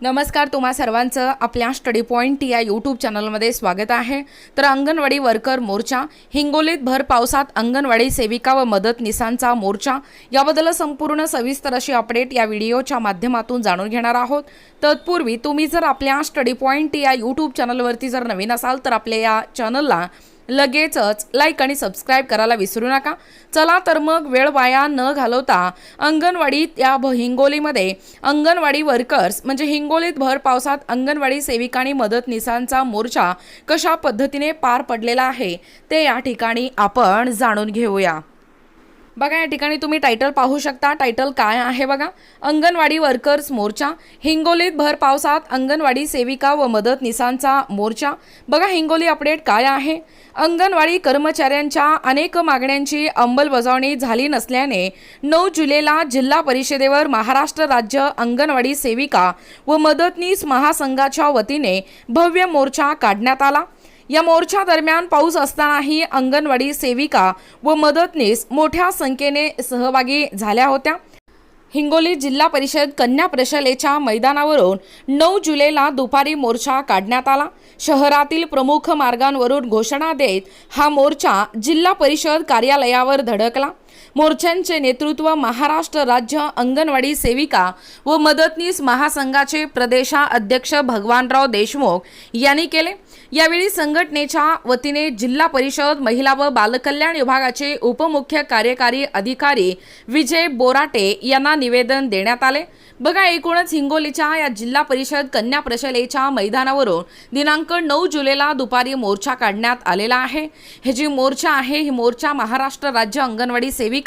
नमस्कार तुम्हा सर्वांचं आपल्या स्टडी पॉईंट या यूट्यूब चॅनलमध्ये स्वागत आहे. तर अंगणवाडी वर्कर मोर्चा हिंगोलीत भर पावसात अंगणवाडी सेविका व मदतनिसांचा मोर्चा याबद्दल संपूर्ण सविस्तर अशी अपडेट या व्हिडिओच्या माध्यमातून जाणून घेणार आहोत. तत्पूर्वी तुम्ही जर आपल्या स्टडी पॉईंट या यूट्यूब चॅनलवरती जर नवीन असाल तर आपल्या या चॅनलला लगेचच लाईक आणि सबस्क्राईब करायला विसरू नका. चला तर मग वेळ वाया न घालवता अंगणवाडीत या भ हिंगोलीमध्ये अंगणवाडी वर्कर्स म्हणजे हिंगोलीत भर पावसात अंगणवाडी सेविका आणि मदतनीसांचा मोर्चा कशा पद्धतीने पार पडलेला आहे ते या ठिकाणी आपण जाणून घेऊया. बघा या ठिकाणी तुम्ही टायटल पाहू शकता. टायटल काय आहे बघा? अंगणवाडी वर्कर्स मोर्चा. हिंगोलीत भर पावसात अंगणवाडी सेविका व मदतनिसांचा मोर्चा. बघा हिंगोली अपडेट काय आहे? अंगणवाडी कर्मचाऱ्यांच्या अनेक मागण्यांची अंमलबजावणी झाली नसल्याने नऊ जुलैला जिल्हा परिषदेवर महाराष्ट्र राज्य अंगणवाडी सेविका व मदतनीस महासंघाच्या वतीने भव्य मोर्चा काढण्यात आला. या मोर्चा दरम्यान पाऊस असतानाही अंगणवाडी सेविका व मदतनीस मोठ्या संख्येने सहभागी झाल्या होत्या. हिंगोली जिल्हा परिषद कन्या प्रशालेच्या मैदानावरून नऊ जुलैला दुपारी मोर्चा काढण्यात आला. शहरातील प्रमुख मार्गांवरून घोषणा देत हा मोर्चा जिल्हा परिषद कार्यालयावर धडकला. मोर्चांचे नेतृत्व महाराष्ट्र राज्य अंगणवाडी सेविका व मदतनीस महासंघाचे प्रदेशाध्यक्ष भगवानराव देशमुख यांनी केले. यावेळी संघटनेच्या वतीने जिल्हा परिषद महिला व बालकल्याण विभागाचे उपमुख्य कार्यकारी अधिकारी विजय बोराटे यांना निवेदन देण्यात आले. बघा एकूणच हिंगोलीच्या या जिल्हा परिषद कन्या प्रशालेच्या मैदानावरून दिनांक नऊ जुलैला दुपारी मोर्चा काढण्यात आलेला आहे. हे जी मोर्चा आहे ही मोर्चा महाराष्ट्र राज्य अंगणवाडी सेविका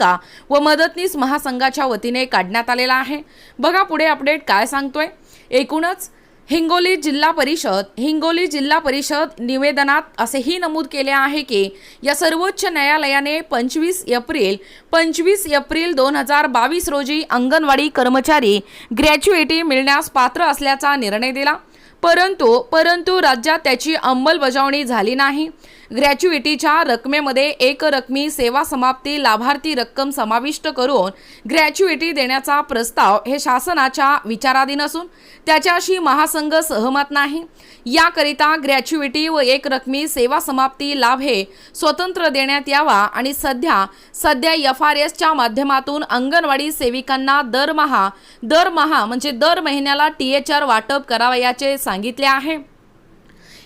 व मदतनीस महासंघाच्या वतीने काढण्यात आलेला आहे. बघा पुढे अपडेट काय सांगतोय. एकूणच हिंगोली जिल्हा परिषद हिंगोली जिल्हा परिषद निवेदनात असेही नमूद केले आहे की या सर्वोच्च न्यायालयाने पंचवीस एप्रिल पंचवीस एप्रिल दोन हजार बावीस रोजी अंगणवाडी कर्मचारी ग्रॅच्युएटी मिळण्यास पात्र असल्याचा निर्णय दिला. परंतु परंतु राज्यात त्याची अंमलबजावणी झाली नाही. ग्रॅच्युइटीच्या रकमेमध्ये एक रकमी सेवा समाप्ती लाभार्थी रक्कम समाविष्ट करून ग्रॅच्युइटी देण्याचा प्रस्ताव हे शासनाच्या विचाराधीन असून त्याच्याशी महासंघ सहमत नाही. याकरिता ग्रॅच्युइटी व एक रकमी सेवा समाप्ती लाभ हे स्वतंत्र देण्यात यावा आणि सध्या सध्या एफ आर एसच्या माध्यमातून अंगणवाडी सेविकांना दरमहा दरमहा म्हणजे दर महिन्याला टी एच आर वाटप करावयाचे सांगितले आहे.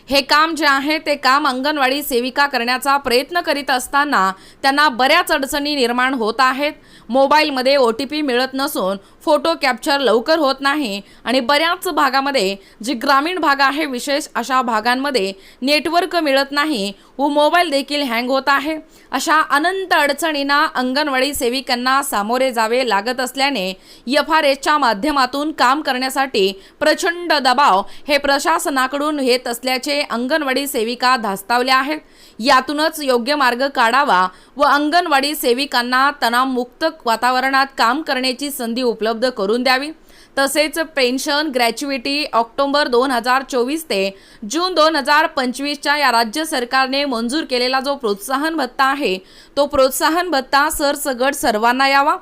हे काम जे आहे ते काम अंगणवाडी सेविका करण्याचा प्रयत्न करीत असताना त्यांना बऱ्याच अडचणी निर्माण होत आहेत. मोबाईलमध्ये ओ टी पी मिळत नसून फोटो कॅप्चर लवकर होत नाही आणि बऱ्याच भागामध्ये जी ग्रामीण भाग आहे विशेष अशा भागांमध्ये नेटवर्क मिळत नाही. व मोबाईल देखील हँग होत आहे. अशा अनंत अडचणींना अंगणवाडी सेविकांना सामोरे जावे लागत असल्याने एफ आर एसच्या माध्यमातून काम करण्यासाठी प्रचंड दबाव हे प्रशासनाकडून येत असल्याचे अंगणवाडी सेविका धास्तावल्या आहेत. यातूनच योग्य मार्ग काढावा व अंगणवाडी सेविकांना तणावमुक्त वातावरणात काम करण्याची संधी उपलब्ध करून द्यावी. तसेच पेन्शन ग्रॅच्युइटी ऑक्टोबर दोन हजार चोवीस ते जून दोन हजार पंचवीसच्या या राज्य सरकारने मंजूर केलेला जो प्रोत्साहन भत्ता आहे तो प्रोत्साहन भत्ता सरसगट सर्वांना यावा.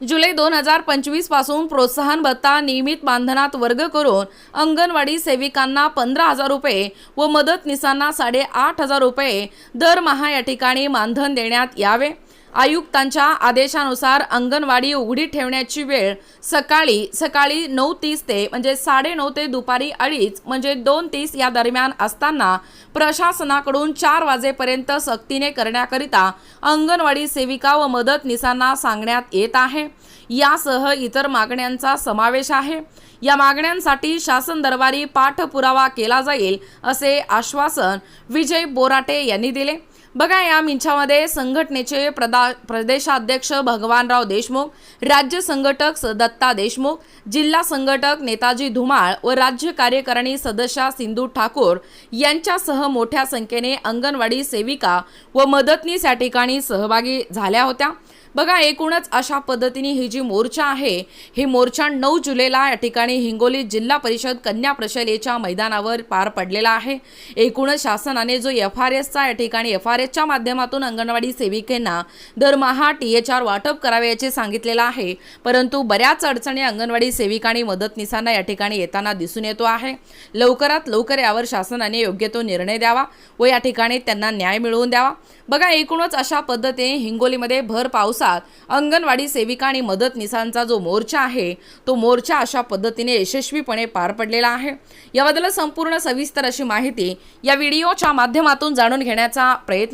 जुलै दोन हजार पंचवीसपासून प्रोत्साहन भत्ता नियमित मानधनात वर्ग करून अंगणवाडी सेविकांना पंधरा हजार रुपये व मदतनीसांना साडेआठ हजार रुपये दरमहा या ठिकाणी मानधन देण्यात यावे. आयुक्तांच्या आदेशानुसार अंगणवाडी उघडी ठेवण्याची वेळ सकाळी सकाळी नऊ तीस ते म्हणजे साडेनऊ ते दुपारी अडीच म्हणजे दोन तीस या दरम्यान असताना प्रशासनाकडून चार वाजेपर्यंत सक्तीने करण्याकरिता अंगणवाडी सेविका व मदतनीसांना सांगण्यात येत आहे. यासह इतर मागण्यांचा समावेश आहे. या मागण्यांसाठी शासन दरबारी पाठपुरावा केला जाईल असे आश्वासन विजय बोराटे यांनी दिले. बघा या मिंच्यामध्ये संघटनेचे प्रदा प्रदेशाध्यक्ष भगवानराव देशमुख राज्य संघटक स- दत्ता देशमुख जिल्हा संघटक नेताजी धुमाळ व राज्य कार्यकारिणी सदस्या सिंधू ठाकूर यांच्यासह मोठ्या संख्येने अंगणवाडी सेविका व मदतनीस या ठिकाणी सहभागी झाल्या होत्या. बघा एकूणच अशा पद्धतीने ही जी मोर्चा आहे ही मोर्चा नऊ जुलैला या ठिकाणी हिंगोली जिल्हा परिषद कन्या प्रशालेच्या मैदानावर पार पडलेला आहे. एकूणच शासनाने जो एफ आर एसचा या ठिकाणी एफ आर एसच्या माध्यमातून अंगणवाडी सेविकेंना दरमहा टी एच आर वाटप करावे याचे सांगितलेलं आहे. परंतु बऱ्याच अडचणी अंगणवाडी सेविका आणि मदतनीसांना या ठिकाणी येताना दिसून येतो आहे. लवकरात लवकर यावर शासनाने योग्य तो निर्णय द्यावा व या ठिकाणी त्यांना न्याय मिळवून द्यावा. बघा एकूणच अशा पद्धतीने हिंगोलीमध्ये भर पावसात अंगणवाडी सेविका आणि मदतनीसांचा जो मोर्चा आहे तो मोर्चा अशा पद्धतीने यशस्वीपणे पार पडलेला आहे. याबद्दल संपूर्ण सविस्तर अशी माहिती या व्हिडिओच्या माध्यमातून जाणून घेण्याचा प्रयत्न